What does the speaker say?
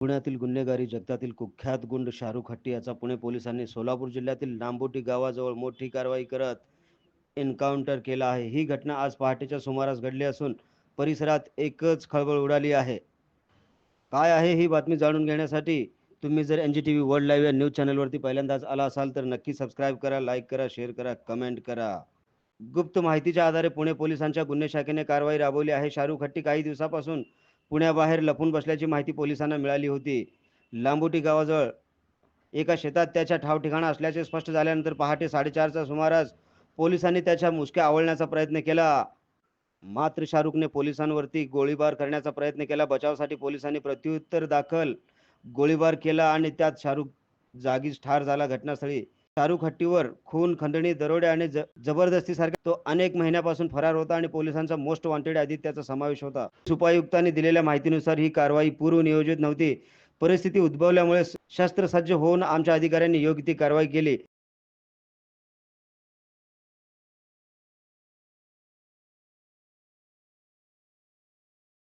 पुण्यातील गुन्हेगारी जगतातील कुख्यात गुंड शाहरुख हट्टी याचा पुणे पोलिसांनी सोलापूर जिल्ह्यातील लांबोटी गावाजवळ मोठी कारवाई करत एन्काउंटर केला आहे. ही घटना आज पहाटेच्या सुमारास घडली असून परिसरात एकच खळबळ उडाली आहे. काय आहे ही बातमी जाणून घेण्यासाठी तुम्ही जर N G T V world live या न्यूज चॅनलवरती पहिल्यांदाच आला असाल तर नक्की सबस्क्राईब करा लाईक करा शेअर करा कमेंट करा. गुप्त माहितीच्या आधारे पुणे पोलिसांच्या गुन्हे शाखेने कारवाई राबवली आहे. शाहरुख हट्टी काही दिवसापासून पुण्याबाहेर लपून बसल्याची माहिती पोलिसांना मिळाली होती. लांबोटी गावाजवळ एका शेतात त्याच्या ठावठिकाणा असल्याचे स्पष्ट झाल्यानंतर पहाटे साडेचारच्या सुमारास पोलिसांनी त्याच्या मुसक्या आवळण्याचा प्रयत्न केला. मात्र शाहरुखने पोलिसांवरती गोळीबार करण्याचा प्रयत्न केला. बचावासाठी पोलिसांनी प्रत्युत्तर दाखल गोळीबार केला आणि त्यात शाहरुख जागीच ठार झाला. घटनास्थळी शाहरुख हट्टीवर खून खंडणी दरोडे आणि ज जबरदस्तीसारखे तो अनेक महिन्यापासून फरार होता आणि पोलिसांचा मोस्ट वॉन्टेड यादीत त्याचा समावेश होता. उपायुक्तांनी दिलेल्या माहितीनुसार ही कारवाई पूर्वनियोजित नव्हती. परिस्थिती उद्भवल्यामुळे शस्त्रसज्ज होऊन आमच्या अधिकाऱ्यांनी योग्य ती कारवाई केली.